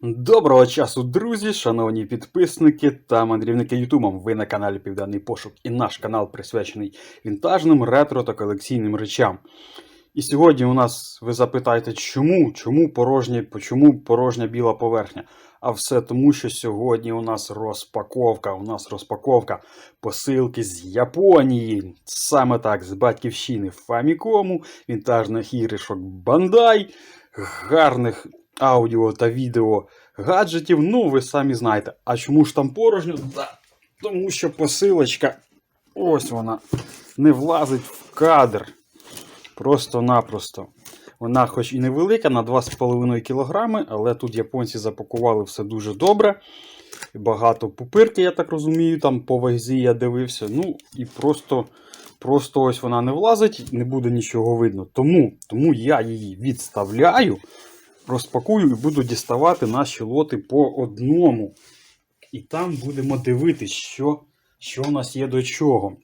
Доброго часу, друзі, шановні підписники та мандрівники Ютубом. Ви на каналі Південний Пошук і наш канал присвячений вінтажним, ретро та колекційним речам. І сьогодні у нас ви запитаєте, чому, чому порожня, чому порожня біла поверхня? А все тому, що сьогодні у нас розпаковка. У нас розпаковка посилки з Японії. Саме так, з батьківщини Famicom, вінтажних іграшок Bandai, гарних аудіо та відео гаджетів. Ну, ви самі знаєте. А чому ж там порожньо? Да, тому що посилочка, ось вона, не влазить в кадр. Просто-напросто. Вона, хоч і невелика, на 2,5 кг, але тут японці запакували все дуже добре. Багато пупирки, я так розумію, там по вазі я дивився. Ну і просто просто ось вона не влазить, не буде нічого видно. Тому, тому я її відставляю, розпакую і буду діставати наші лоти по одному. І там будемо дивитись, що, що у нас є до чого.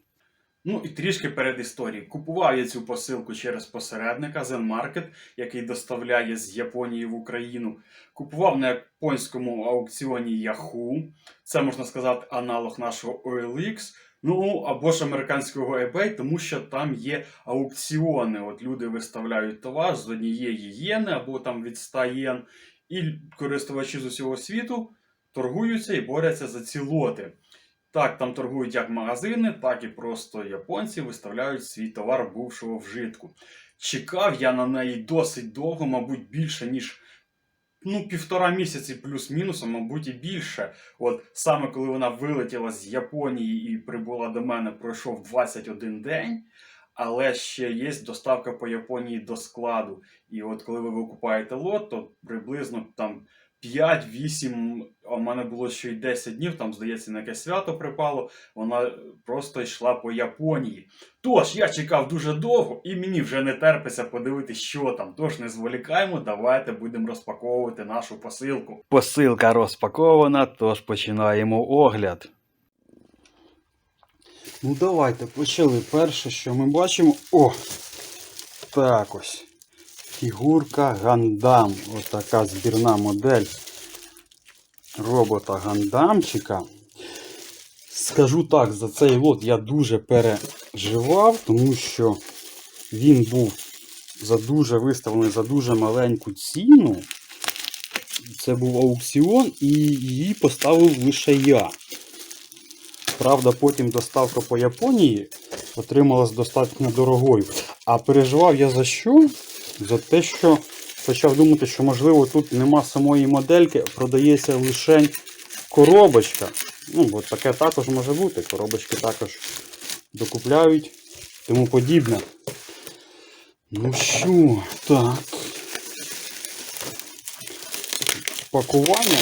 Ну і трішки перед історією. Купував я цю посилку через посередника Zen Market, який доставляє з Японії в Україну. Купував на японському аукціоні Yahoo. Це можна сказати аналог нашого OLX. Ну або ж американського eBay, тому що там є аукціони. От люди виставляють товар з однієї єни або там від 100 єн, і користувачі з усього світу торгуються і борються за ці лоти. Так, там торгують як магазини, так і просто японці виставляють свій товар бувшого вжитку. Чекав я на неї досить довго, мабуть, більше, ніж ну, півтора місяці плюс-мінус, мабуть, і більше. От саме коли вона вилетіла з Японії і прибула до мене, пройшов 21 день. Але ще є доставка по Японії до складу. І от коли ви викупаєте лот, то приблизно там 5-8, а в мене було ще й 10 днів, там, здається, на якесь свято припало, вона просто йшла по Японії. Тож, я чекав дуже довго, і мені вже не терпиться подивитися, що там. Тож не зволікаємо, давайте будемо розпаковувати нашу посилку. Посилка розпакована, тож починаємо огляд. Ну, давайте почали. Перше, що ми бачимо. О! Так ось. Фігурка Гандам. Ось така збірна модель робота Гандамчика. Скажу так, за цей лот я дуже переживав, тому що він був за дуже виставлений за дуже маленьку ціну. Це був аукціон і її поставив лише я. Правда, потім доставка по Японії отрималась достатньо дорогою. А переживав я за що? За те, що почав думати, що можливо тут нема самої модельки, продається лише коробочка. Ну, бо таке також може бути. Коробочки також докупляють, тому подібне. Ну що, так. Пакування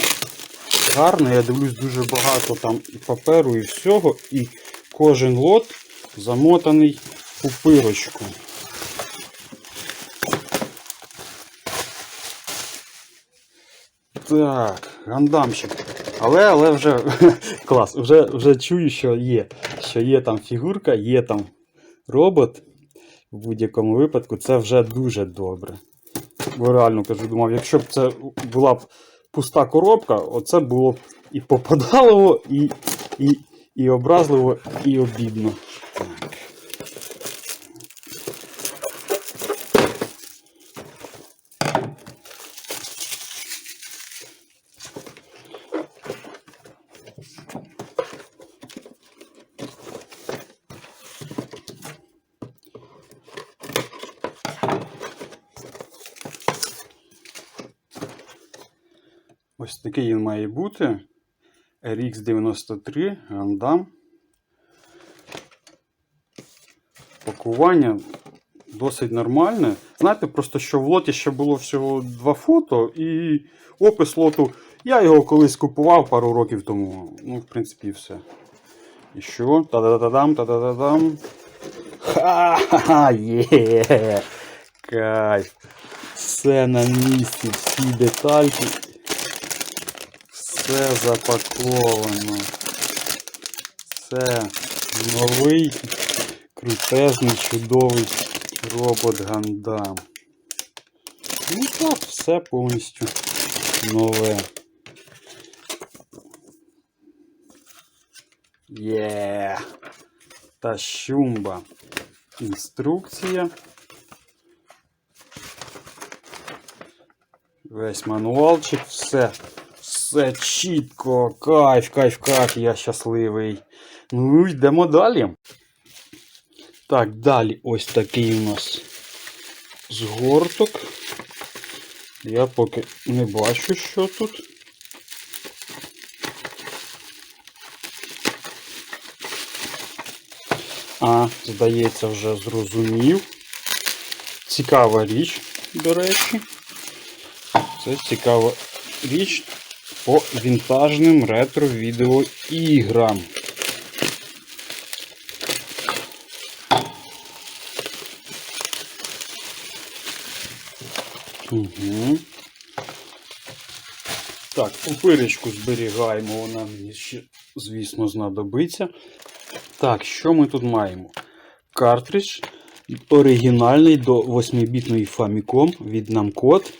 гарне, я дивлюсь дуже багато там і паперу, і всього, і кожен лот замотаний в пупирочку. Так, гандамчик. Але але вже клас, вже вже чую, що є. Що є там фігурка, є там робот. В будь-якому випадку це вже дуже добре. Бо реально кажу, думав, якщо б це була б пуста коробка, оце було б і попадалово, і і, і образливо, і обідно. Так. Ось такий він має бути. RX93 Гандам. Пакування досить нормальне. Знаєте, просто що в лоті ще було всього два фото і опис лоту. Я його колись купував пару років тому. Ну, в принципі, все. І що? Та-да-да-дам, та-да-да-дам. Ха-ха-ха! Є! Кайф! Все на місці, всі детальки. Все запаковано. Це новий, крутезний, чудовий робот Гандам. Ну так, все повністю нове. Є. Та щумба. Інструкція. Весь мануалчик, все. Все чітко. Кайф, кайф, кайф, я щасливий. Ну, йдемо далі. Так, далі ось такий у нас згорток. Я поки не бачу, що тут. А, здається, вже зрозумів. Цікава річ, до речі. Це цікава річ по вінтажним ретро-відеоіграм. Угу. Так, пупирочку зберігаємо, вона мені ще, звісно, знадобиться. Так, що ми тут маємо? Картридж оригінальний до 8-бітної Famicom від Namcode.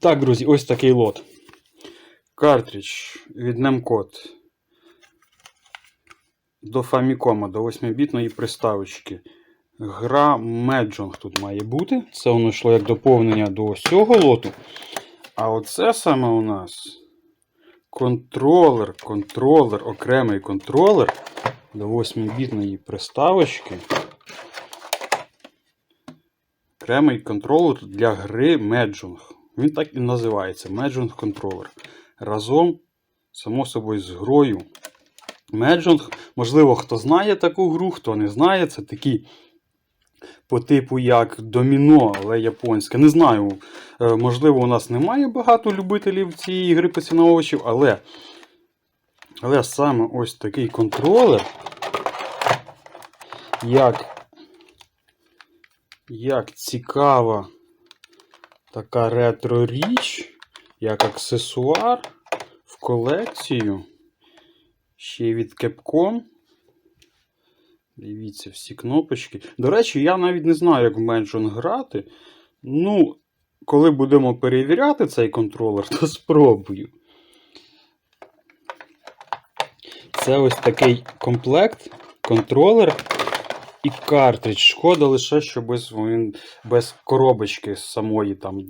Так, друзі, ось такий лот. Картридж від Namcode до Famicom, до 8-бітної приставочки. Гра Меджонг тут має бути. Це воно йшло як доповнення до цього лоту. А оце саме у нас контролер, контролер, окремий контролер до 8-бітної приставочки. Окремий контролер для гри Меджонг. Він так і називається Меджонг контролер. Разом, само собою, з грою Меджонг. Можливо, хто знає таку гру, хто не знає, це такі по типу як доміно, але японське. Не знаю, е, можливо, у нас немає багато любителів цієї гри поціновувачів, але, але саме ось такий контролер, як, як цікава така ретро-річ, як аксесуар в колекцію. Ще від Capcom. Дивіться, всі кнопочки. До речі, я навіть не знаю, як в Mansion грати. Ну, коли будемо перевіряти цей контролер, то спробую. Це ось такий комплект, контролер і картридж. Шкода лише, що без, він, без коробочки самої там.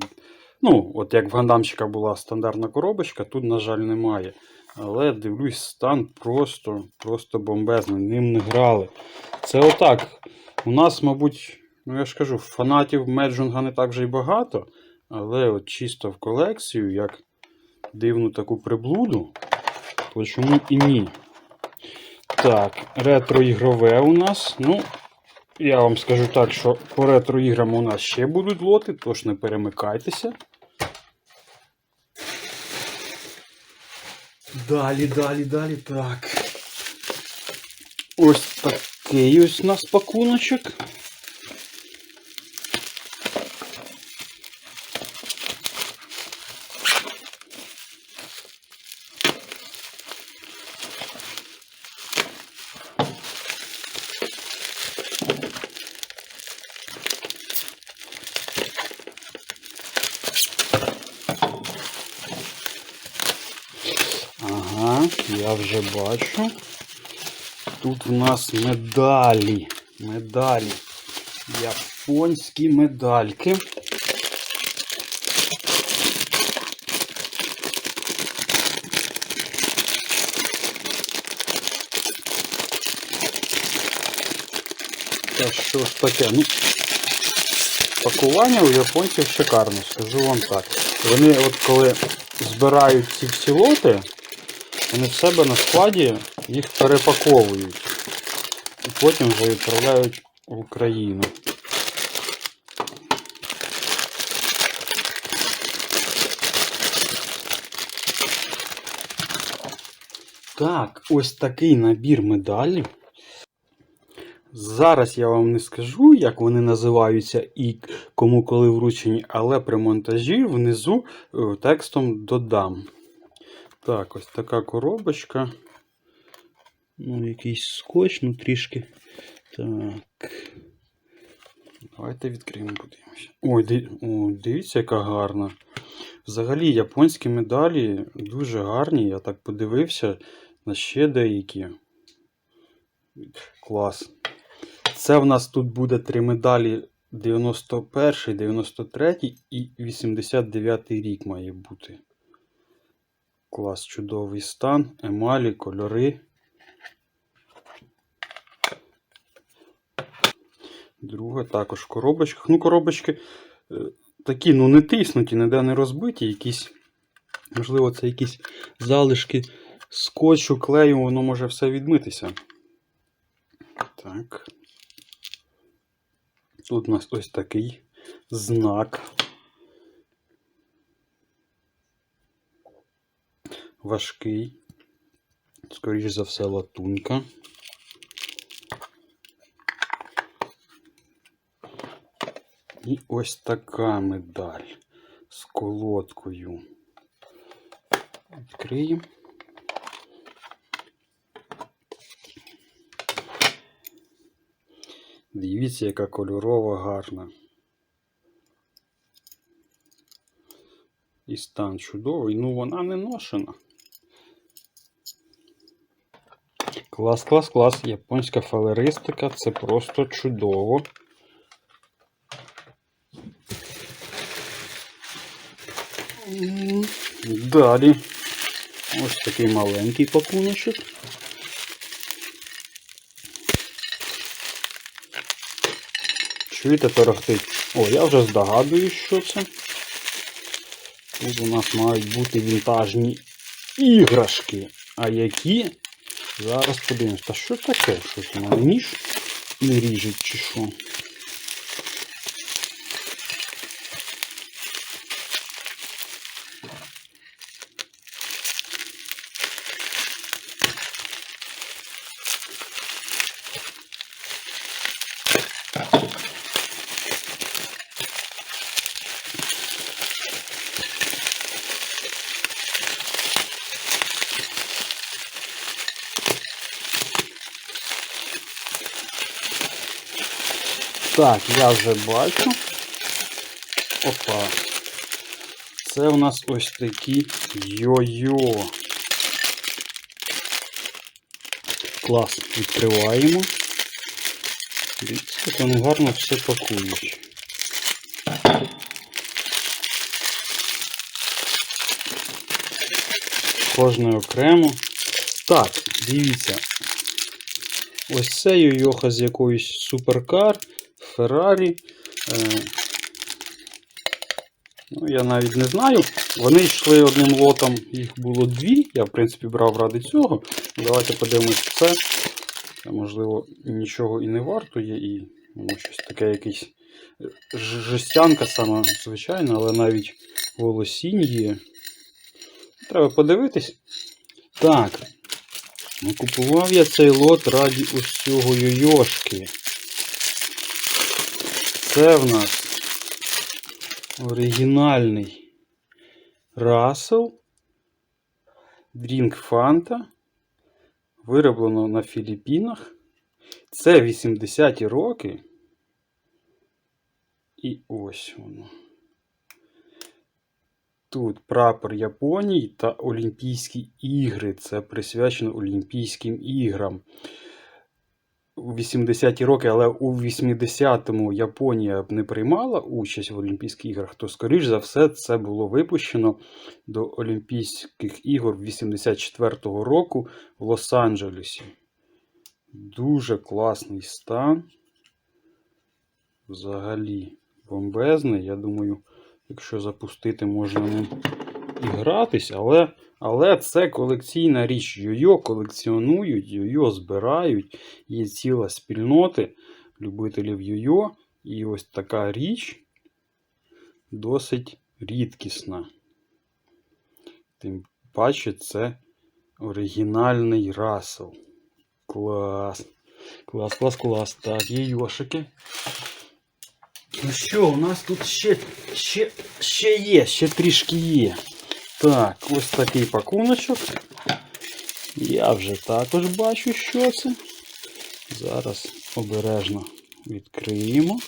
Ну, от як в гандамчика була стандартна коробочка, тут, на жаль, немає. Але дивлюсь, стан просто просто бомбезний, ним не грали. Це отак. У нас, мабуть, ну я ж кажу, фанатів Меджунга не так вже й багато. Але от чисто в колекцію, як дивну таку приблуду, то чому і ні. Так, ретро-ігрове у нас. Ну, я вам скажу так, що по ретро-іграм у нас ще будуть лоти, тож не перемикайтеся. Далі, далі, далі, так. Ось такий ось у нас пакуночок. Я вже бачу. Тут у нас медалі. Медалі. Японські медальки. Та що ж таке? Ну, пакування у японців шикарно, скажу вам так. Вони от коли збирають ці всі лоти, вони в себе на складі їх перепаковують. І потім вже відправляють в Україну. Так, ось такий набір медалів. Зараз я вам не скажу, як вони називаються, і кому коли вручені, але при монтажі внизу е, текстом додам. Так, ось така коробочка. Ну, якийсь скотч, ну трішки. Так. Давайте відкриємо, подивимося. Ой, дивіться, яка гарна. Взагалі, японські медалі дуже гарні. Я так подивився на ще деякі. Клас. Це в нас тут буде три медалі 91, 93 і 89 рік має бути. Клас, чудовий стан, емалі, кольори. Друга також в коробочках. Ну, коробочки е, такі, ну, не тиснуті, ніде не розбиті, якісь, можливо, це якісь залишки скотчу, клею, воно може все відмитися. Так. Тут у нас ось такий знак. Важкий. Скоріше за все, латунька. І ось така медаль з колодкою. Відкриємо. Дивіться, яка кольорова гарна. І стан чудовий. Ну, вона не ношена. Клас, клас, клас. Японська фалеристика це просто чудово. Далі. Ось такий маленький пакуночок. Чуєте, торохтить? О, я вже здогадуюсь, що це. Тут у нас мають бути вінтажні іграшки. А які? Зараз подивимось. Та що таке? Щось у ніж не ріжуть чи що? Так, я вже бачу. Опа. Це у нас ось такі йо-йо. Клас, відкриваємо. Дивіться, вони гарно все пакують. Кожне окремо. Так, дивіться. Ось це йоха з якоюсь суперкар, Феррарі. Е, ну, я навіть не знаю. Вони йшли одним лотом, їх було дві. Я, в принципі, брав ради цього. Давайте подивимось це. Можливо, нічого і не вартує, і воно щось таке якесь ж- жестянка сама звичайна, але навіть волосінь є. Треба подивитись. Так. Ну, купував я цей лот раді ось цього йойошки. Це в нас оригінальний Russell Drink Fanta. Вироблено на Філіппінах. Це 80-ті роки. І ось воно. Тут прапор Японії та Олімпійські ігри. Це присвячено Олімпійським іграм. У 80-ті роки, але у 80-му Японія б не приймала участь в Олімпійських іграх, то, скоріш за все, це було випущено до Олімпійських ігор 84-го року в Лос-Анджелесі. Дуже класний стан. Взагалі бомбезний. Я думаю, якщо запустити, можна ним і гратись, але, але це колекційна річ. Йо-йо колекціонують, йо-йо збирають. Є ціла спільноти любителів йо-йо. І ось така річ досить рідкісна. Тим паче, це оригінальний Расел. Клас. Клас, клас, клас. Так, є йошики. Ну що, у нас тут ще, ще, ще є, ще трішки є. Так, ось такий пакуночок. Я вже також бачу, що це. Зараз обережно відкриємо.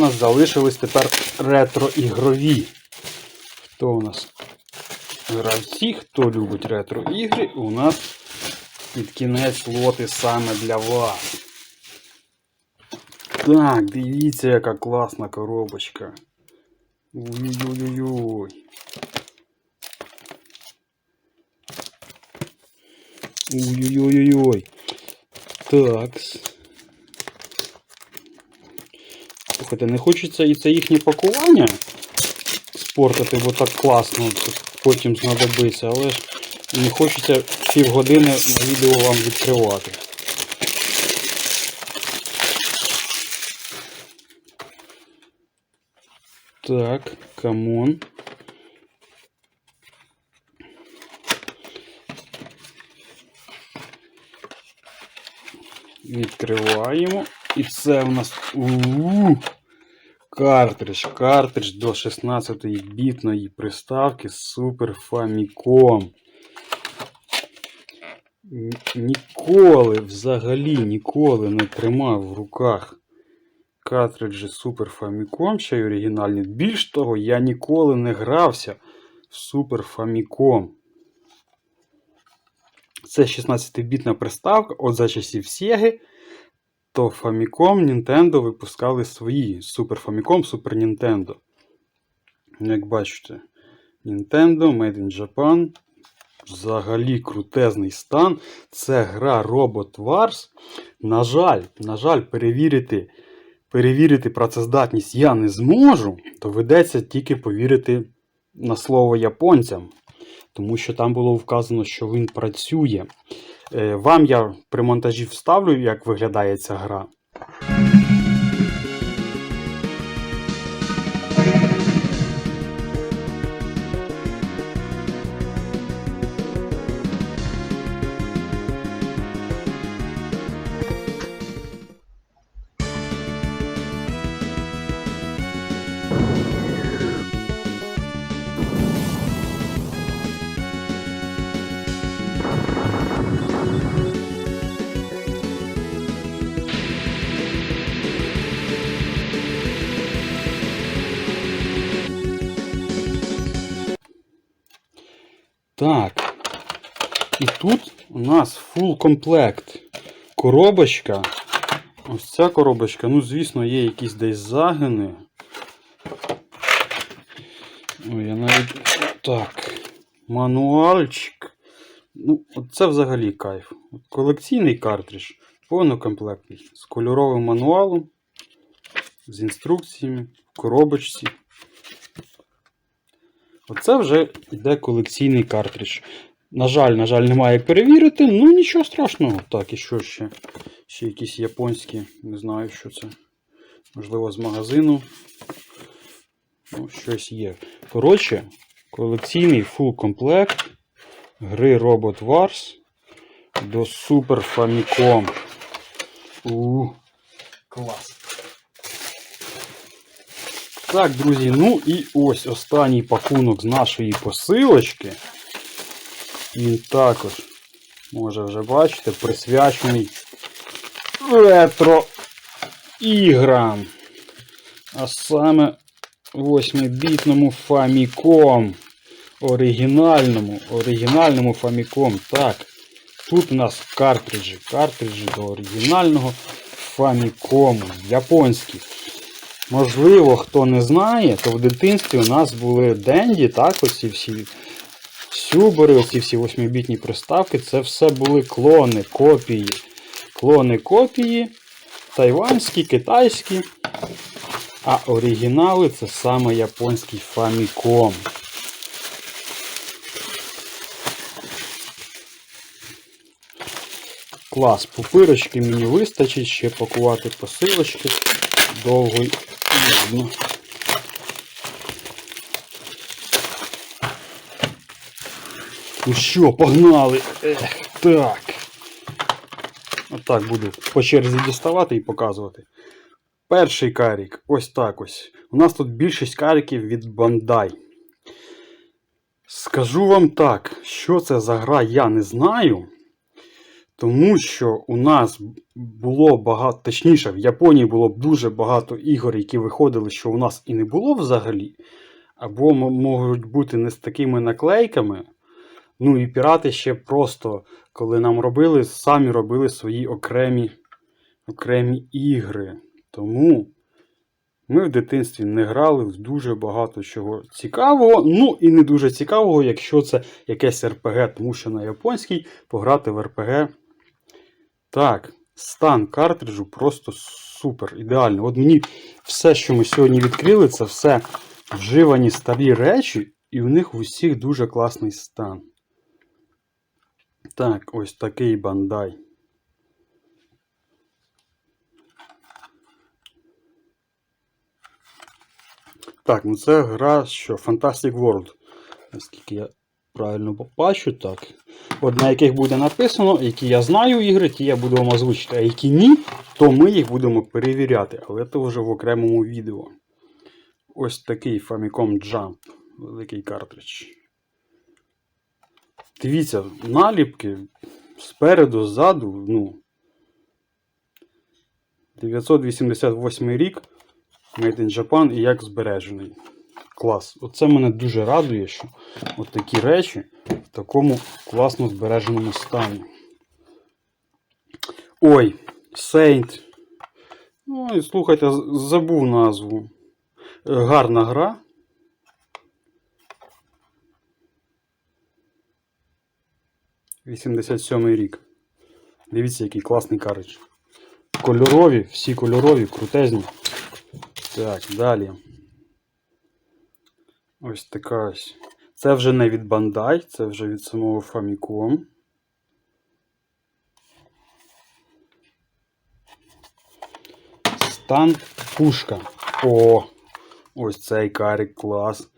Нас залишились тепер ретро-ігрові. Хто у нас? Гравці, хто любить ретро-ігри, у нас під кінець лоти саме для вас. Так, дивіться, яка класна коробочка. Ой-ой-ой-ой. Ой-ой-ой-ой. Так. Слухайте, не хочеться і це їхнє пакування спортити, бо так класно потім знадобиться, але ж не хочеться півгодини відео вам відкривати. Так, камон. Відкриваємо. І це у нас у картридж. Картридж до 16 бітної приставки Super Famicom. Ніколи, взагалі ніколи не тримав в руках картриджі Super Famicom, ще й оригінальні. Більш того, я ніколи не грався в Super Famicom. Це 16-бітна приставка, от за часів Sega, то Famicom, Nintendo випускали свої Super Famicom, Super Nintendo. Як бачите, Nintendo, Made in Japan. Взагалі крутезний стан. Це гра Robot Wars. На жаль, на жаль, перевірити, перевірити працездатність я не зможу. Доведеться тільки повірити на слово японцям. Тому що там було вказано, що він працює. Е, Вам я при монтажі вставлю, як виглядає ця гра. Так. І тут у нас full комплект. Коробочка. Ось ця коробочка. Ну, звісно, є якісь десь загини. Ой, я навіть. Так. Мануальчик. Ну, це взагалі кайф. Колекційний картридж, повнокомплектний. З кольоровим мануалом, з інструкціями, в коробочці. Оце вже йде колекційний картридж. На жаль, на жаль, немає як перевірити, ну нічого страшного. Так, і що ще? Ще якісь японські, не знаю, що це. Можливо, з магазину. Ну, щось є. Коротше, колекційний фул комплект гри Robot Wars до Super Famicom. У, клас. Так, друзі, ну і ось останній пакунок з нашої посилочки. Він також, може вже бачите, присвячений ретро іграм. А саме 8-бітному Famicom. Оригінальному, оригінальному Famicom. Так. Тут у нас картриджі. Картриджі до оригінального Famicom. Японські. Можливо, хто не знає, то в дитинстві у нас були денді, так, оці всі сюбери, оці всі 8-бітні приставки, це все були клони, копії. Клони копії, тайванські, китайські. А оригінали це саме японський Famicom. Клас, пупирочки мені вистачить, ще пакувати посилочки. Довго й. Ну що, погнали! Ех, так. Отак буду по черзі діставати і показувати. Перший карік. Ось так ось. У нас тут більшість каріків від Bandai. Скажу вам так, що це за гра, я не знаю. Тому що у нас було багато, точніше, в Японії було дуже багато ігор, які виходили, що у нас і не було взагалі. Або можуть бути не з такими наклейками. Ну і пірати ще просто, коли нам робили, самі робили свої окремі, окремі ігри. Тому ми в дитинстві не грали в дуже багато чого цікавого. Ну і не дуже цікавого, якщо це якесь РПГ, тому що на японській пограти в РПГ. Так, стан картриджу просто супер, ідеально. От мені все, що ми сьогодні відкрили, це все вживані старі речі, і в них усіх дуже класний стан. Так, ось такий бандай. Так, ну це гра, що Fantastic World. Наскільки я правильно бачу, так. От на яких буде написано, які я знаю ігри, ті я буду вам озвучити, а які ні, то ми їх будемо перевіряти, але це вже в окремому відео. Ось такий Famicom Jump. Великий картридж. Дивіться, наліпки спереду, ззаду, ну. 988 рік. Made in Japan і як збережений. Клас. Оце мене дуже радує, що от такі речі в такому класно збереженому стані. Ой, Saint. Ой, слухайте, забув назву. Е, Гарна гра. Вісімдесят сьомий рік. Дивіться, який класний карич. Кольорові, всі кольорові, крутезні. Так, далі. Ось така ось. Це вже не від Bandai, це вже від самого Famicom. Стан пушка. О! Ось цей карик клас.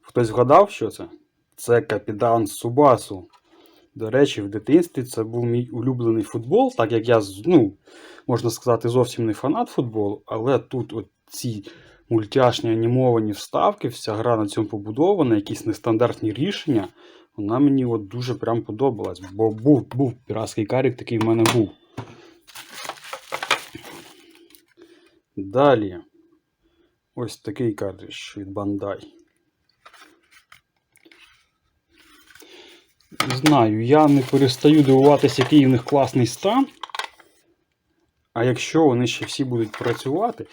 Хтось вгадав, що це? Це капітан Субасу. До речі, в дитинстві це був мій улюблений футбол, так як я, ну, можна сказати, зовсім не фанат футболу, але тут от ці мультяшні анімовані вставки, вся гра на цьому побудована, якісь нестандартні рішення, вона мені от дуже прям подобалась. Бо був, був піратський карік, такий в мене був. Далі. Ось такий картридж від Bandai. Знаю, я не перестаю дивуватися, який в них класний стан. А якщо вони ще всі будуть працювати,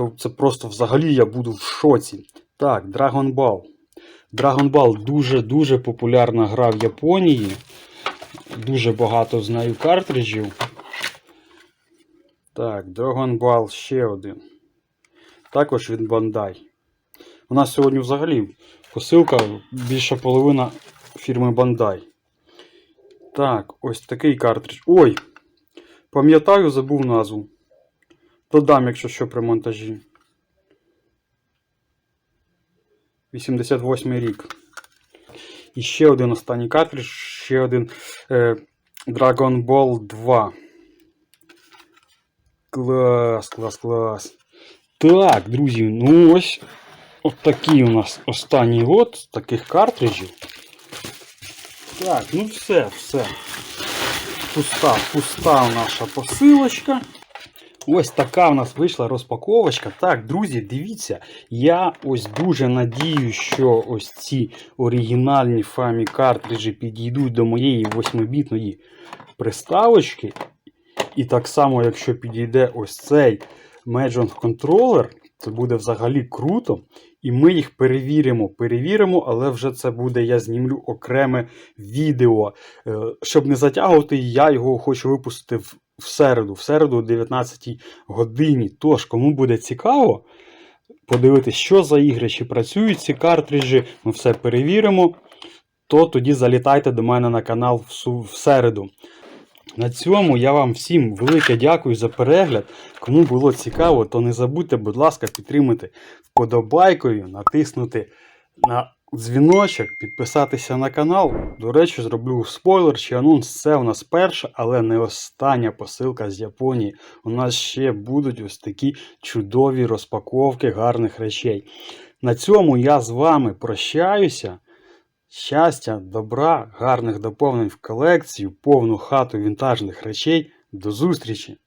то це просто взагалі я буду в шоці. Так, Dragon Ball. Dragon Ball дуже-дуже популярна гра в Японії. Дуже багато знаю картриджів. Так, Dragon Ball ще один. Також від Bandai. У нас сьогодні взагалі посилка більша половина фірми Bandai. Так, ось такий картридж. Ой! Пам'ятаю, забув назву. Додам, якщо що при монтажі. 88 рік. І ще один останній картридж, ще один е, Dragon Ball 2. Клас, клас, клас. Так, друзі, ну ось от такий у нас останній лот таких картриджів. Так, ну все, все. Пуста, пуста наша посилочка. Ось така в нас вийшла розпаковочка. Так, друзі, дивіться, я ось дуже надію, що ось ці оригінальні фамі картриджі підійдуть до моєї 8-бітної приставочки. І так само, якщо підійде ось цей Mahjong Controller, це буде взагалі круто. І ми їх перевіримо. Перевіримо, але вже це буде, я знімлю окреме відео. Е, Щоб не затягувати, я його хочу випустити в, в середу, в середу о 19 годині. Тож, кому буде цікаво, подивитися, що за ігри, чи працюють ці картриджі, ми все перевіримо. То тоді залітайте до мене на канал в, середу. На цьому я вам всім велике дякую за перегляд. Кому було цікаво, то не забудьте, будь ласка, підтримати вподобайкою, натиснути на дзвіночок, підписатися на канал. До речі, зроблю спойлер чи анонс. Це у нас перша, але не остання посилка з Японії. У нас ще будуть ось такі чудові розпаковки гарних речей. На цьому я з вами прощаюся. Щастя, добра, гарних доповнень в колекцію, повну хату вінтажних речей. До зустрічі!